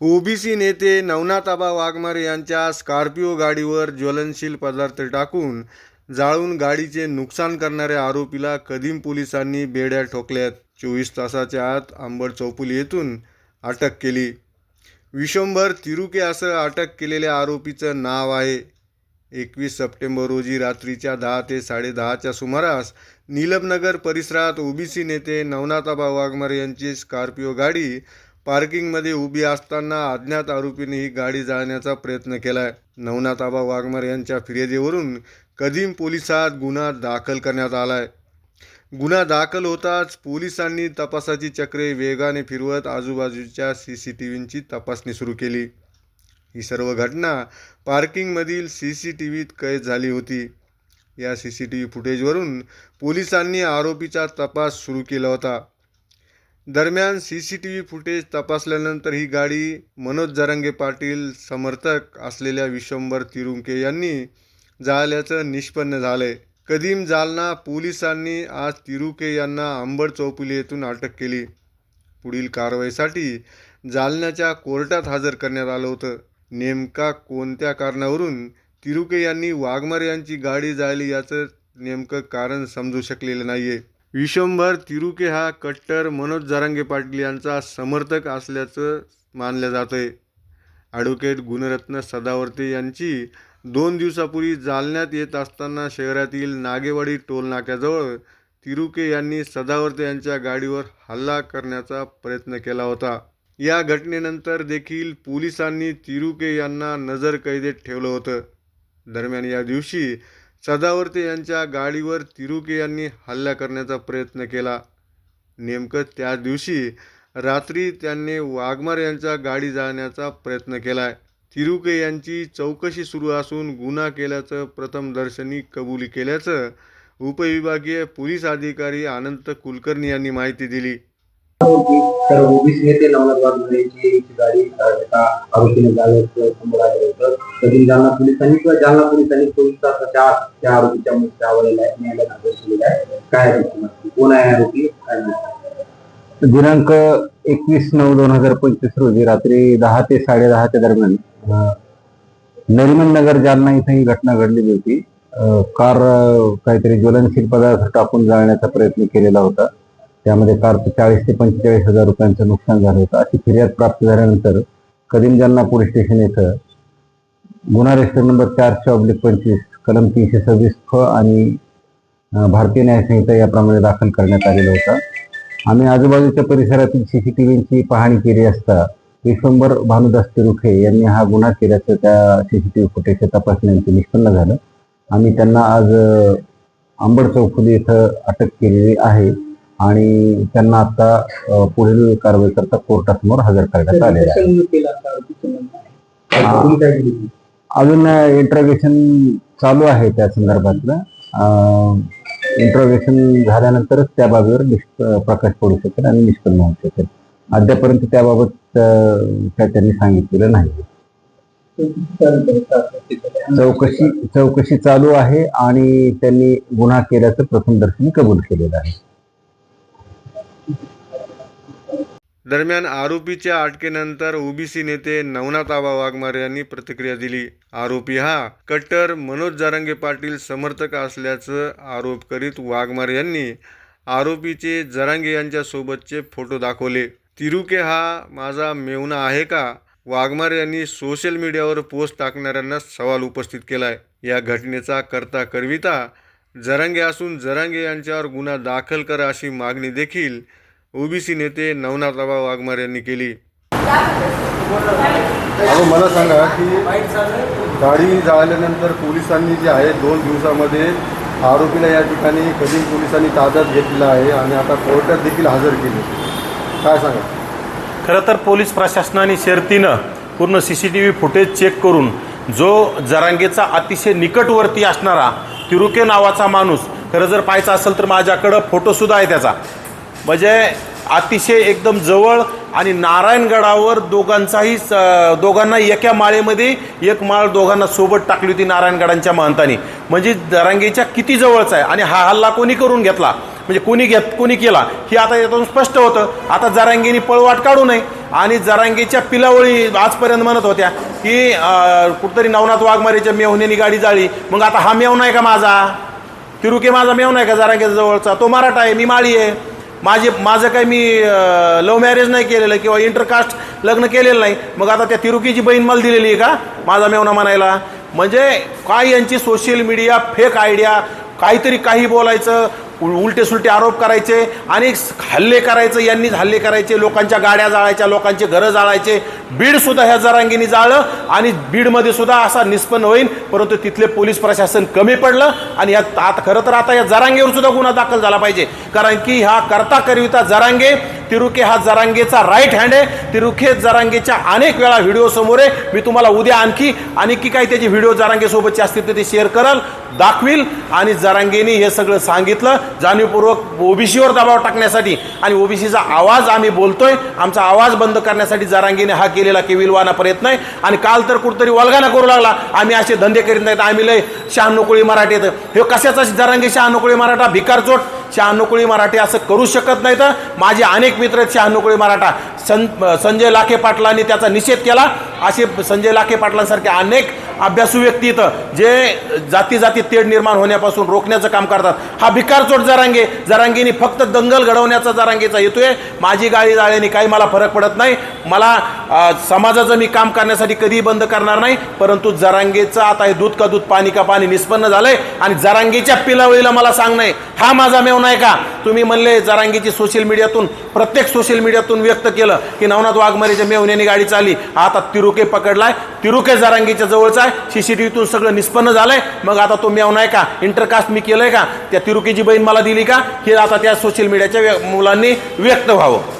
OBC नेते नवनाथाबा वाघमारे यांच्या Scorpio गाडीवर ज्वलनशील पदार्थ टाकून जाळून गाडीचे नुकसान करणाऱ्या आरोपीला कदीम पोलिसांनी बेड्या ठोकल्यात. चोवीस तासाच्या आत अंबड चौपुली येथून अटक केली. विश्वंभर तिरुके असं अटक केलेल्या आरोपीचं नाव आहे. एकवीस सप्टेंबर रोजी रात्रीच्या दहा ते साडेदहाच्या सुमारास नीलमनगर परिसरात ओबीसी नेते नवनाथाबा वाघमारे यांची स्कॉर्पिओ गाडी पार्किंगमध्ये उभी असताना अज्ञात आरोपीने ही गाडी जाळण्याचा प्रयत्न केलाय. नवनाथाबा वाघमार यांच्या फिर्यादीवरून कदीम पोलिसात गुन्हा दाखल करण्यात आलाय. गुन्हा दाखल होताच पोलिसांनी तपासाची चक्रे वेगाने फिरवत आजूबाजूच्या सी सी टी व्हींची तपासणी सुरू केली. ही सर्व घटना पार्किंगमधील सी सी टी व्हीत कैद झाली होती. या सी सी टी व्ही फुटेजवरून पोलिसांनी आरोपीचा तपास सुरू केला होता. दरम्यान C C T V footage तपासल्यानंतर ही गाडी मनोज जरांगे पाटील समर्थक असलेल्या विश्वंभर तिरुंके यांनी जाळल्याचं निष्पन्न झालंय. कदीम जालना पोलिसांनी आज तिरुके यांना अंबड चौपुली येथून अटक केली. पुढील कारवाईसाठी जालन्याच्या कोर्टात हजर करण्यात आलं होतं. नेमका कोणत्या कारणावरून तिरुके यांनी वाघमारे यांची गाडी जाळली याचं नेमकं कारण समजू शकलेलं नाही आहे विश्वंभर तिरुके हा कट्टर मनोज जारंगे पाटील यांचा समर्थक असल्याचं मानलं जातंय. ॲडव्होकेट गुणरत्न सदावर्ते यांची दोन दिवसापूर्वी जालन्यात येत असताना शहरातील नागेवाडी टोलनाक्याजवळ तिरुके यांनी सदावर्ते यांच्या गाडीवर हल्ला करण्याचा प्रयत्न केला होता. या घटनेनंतर देखील पोलिसांनी तिरुके यांना नजरकैदेत ठेवलं होतं. दरम्यान या दिवशी सदावर्ते यांच्या गाडीवर तिरुके यांनी हल्ला करण्याचा प्रयत्न केला. नेमकं त्याच दिवशी रात्री त्यांनी वाघमार यांच्या गाडी जाण्याचा प्रयत्न केलाय. तिरुके यांची चौकशी सुरू असून गुन्हा केल्याचं प्रथमदर्शनी कबुली केल्याचं उपविभागीय पोलीस अधिकारी अनंत कुलकर्णी यांनी माहिती दिली. तर ओबीसी नेते नवनाथ वाघमारे यांची गाडी एका आरोपीने जाळल्याचं समोर आलं होतं. कधी जालना पोलिसांनी किंवा जालना पोलिसांनी चोवीस तासाच्या त्या आरोपीच्या मुख्य आहे न्यायालयात हजर केलेला आहे. काय आरोपी कोण आहे आरोपी? काय दिनांक एकवीस नऊ दोन हजार पंचवीस रोजी रात्री दहा ते साडेदहाच्या दरम्यान नरिमन नगर जालना इथं ही घटना घडलेली होती. कार काहीतरी ज्वलनशील पदार्थ टाकून जाळण्याचा प्रयत्न केलेला होता. त्यामध्ये कारचं चाळीस ते पंचेचाळीस हजार रुपयांचं नुकसान झालं होतं. अशी फिर्याद प्राप्त झाल्यानंतर कदीम जालना पोलीस स्टेशन येथं गुन्हा रजिस्टर नंबर चारशे ऑब्लिक पंचवीस कलम तीनशे सव्वीस फ आणि भारतीय न्यायसंहिता याप्रमाणे दाखल करण्यात आलेला होता. आम्ही आजूबाजूच्या परिसरातील सी सी टी व्हीची पाहणी केली असता विश्वंभर भानुदास तिरुखे यांनी हा गुन्हा केल्याचं त्या सी सी टी व्ही फुटेजच्या तपासण्यांचं निष्पन्न झालं. आम्ही त्यांना आज आंबड चौफुली इथं अटक केलेली आहे. आणि त्यांना आता पुढील कारवाई करता कोर्टासमोर हजर करण्यात? हा. केली अजून इंट्रोगेशन चालू आहे त्या संदर्भातलं. इंट्रोगेशन झाल्यानंतरच त्या बाबीवर प्रकाश पडू शकेल आणि निष्पन्न होऊ शकेल. अद्यापर्यंत त्याबाबत काय त्यांनी सांगितलेलं नाही. चौकशी चौकशी चालू आहे आणि त्यांनी गुन्हा केल्याचं प्रथमदर्शनी कबूल केलेलं आहे. दरम्यान आरोपीच्या अटकेनंतर ओबीसी नेते नवनाथाबा वाघमारे यांनी प्रतिक्रिया दिली. आरोपी हा कट्टर मनोज जारंगे पाटील समर्थक असल्याचं आरोप करीत वाघमारे यांनी आरोपीचे जरांगे यांच्यासोबतचे फोटो दाखवले. तिरुके हा माझा मेवना आहे का? वाघमारे यांनी सोशल मीडियावर पोस्ट टाकणाऱ्यांना सवाल उपस्थित केलाय. या घटनेचा करता करविता जरांगे असून जरांगे यांच्यावर गुन्हा दाखल करा अशी मागणी देखील ओबीसी नेते नवनाथाबा वाघमारे यांनी केली. अहो मला सांगा की गाडी जाळल्यानंतर पोलिसांनी जे आहे दोन दिवसामध्ये आरोपीला या ठिकाणी कदीम पोलिसांनी ताब्यात घेतलेला आहे आणि आता कोर्टात देखील हजर केले. काय सांगा? खरं तर पोलीस प्रशासनाने शर्तीनं पूर्ण C C T V footage check करून जो जरांगेचा अतिशय निकटवर्ती असणारा तिरुके नावाचा माणूस खरं जर पाहायचा असेल तर माझ्याकडं फोटोसुद्धा आहे त्याचा. म्हणजे अतिशय एकदम जवळ आणि नारायणगडावर दोघांचाही स- दोघांना एका माळेमध्ये एक माळ दोघांना सोबत टाकली होती नारायणगडांच्या महंतानी. म्हणजे जरांगेच्या किती जवळचा आहे? आणि हा हल्ला कोणी करून घेतला? म्हणजे कोणी घेत कोणी केला? हे आता यातून स्पष्ट होतं. आता जरांगीनी पळवाट काढू नये. आणि जरांगीच्या पिलावळी आजपर्यंत म्हणत होत्या की कुठतरी नवनाथ वाघमारेच्या मेवण्यानी गाडी जाळी. मग आता हा मेव आहे का माझा? तिरुके माझा मेवना आहे का जरांगेचा जवळचा? तो मराठा आहे मी माळी आहे. माझे माझं काही मी लव्ह मॅरेज नाही केलेलं किंवा इंटरकास्ट लग्न केलेलं नाही. मग आता त्या तिरुकीची बहीण मला दिलेली आहे का? माझा मेवना म्हणायला. म्हणजे काय यांची सोशल मीडिया फेक आयडिया काहीतरी काही बोलायचं उलटे सुलटे आरोप करायचे आणि हल्ले करायचे यांनीच हल्ले करायचे लोकांच्या गाड्या जाळायच्या लोकांचे घरं जाळायचे. बीड सुद्धा ह्या जरांगीने जाळलं आणि बीडमध्ये सुद्धा असा निष्पन्न होईल परंतु तिथले पोलीस प्रशासन कमी पडलं आणि या आता खरं तर आता या जरांगेवर सुद्धा गुन्हा दाखल झाला पाहिजे. कारण की ह्या करता करविता जरांगे तिरुके हा जरांगेचा राईट हँड आहे. तिरुखे जरांगेच्या अनेक वेळा व्हिडिओ समोर आहे. मी तुम्हाला उद्या आणखी आणखी काही त्याचे व्हिडिओ जरांगेसोबतचे असतील तर ते शेअर कराल दाखवील. आणि जरांगेने हे सगळं सांगितलं. जाणीवपूर्वक ओबीसीवर दबाव टाकण्यासाठी आणि ओबीसीचा आवाज आम्ही बोलतोय. आमचा आवाज बंद करण्यासाठी जरांगेने हा केलेला केविलवाना प्रयत्न आहे. आणि काल तर कुठतरी वल्गाना करू लागला. आम्ही असे धंदे करीत नाहीत. आम्ही लय शहानुकुळी कोळी मराठीत. हे कशाचा जरांगे शहानुकुळी मराठा भिकारचोट शहानुकुळी मराठी असं करू शकत नाही तर माझे अनेक मित्र आहेत मराठा सं संजय लाखे पाटलांनी त्याचा निषेध केला. असे संजय लाखे पाटलांसारखे अनेक अभ्यासू व्यक्ती इथं जे जाती जाती तेढ निर्माण होण्यापासून रोखण्याचं काम करतात. हा भिकारचोट जरांगे. जरांगीने फक्त दंगल घडवण्याचा जरांगेचा आहे माझी गाडी जाळ्याने काही मला फरक पडत नाही. मला समाजाचं मी काम करण्यासाठी कधीही बंद करणार नाही. परंतु जरांगेचं आता हे दूध का दूध पाणी का पाणी निष्पन्न झालंय आणि जरांगेच्या पिलावळीला मला सांगणं हा माझा मेव नाही का? तुम्ही म्हणले जरांगीची सोशल मीडियातून प्रत्येक सोशल मीडियातून व्यक्त केलं की नवनाथ वाघमारेच्या मेवण्याने गाडी चालली. आता तिरुके पकडलाय. तिरुके जरांगीच्या जवळचा झालाय सीसीटीव्हीतून सगळं निष्पन्न झालंय. मग आता तो मेव नाही का? इंटरकास्ट मी केलंय का? त्या तिरुकीची बहीण मला दिली का? हे आता त्या सोशल मीडियाच्या मुलांनी व्यक्त व्हावं.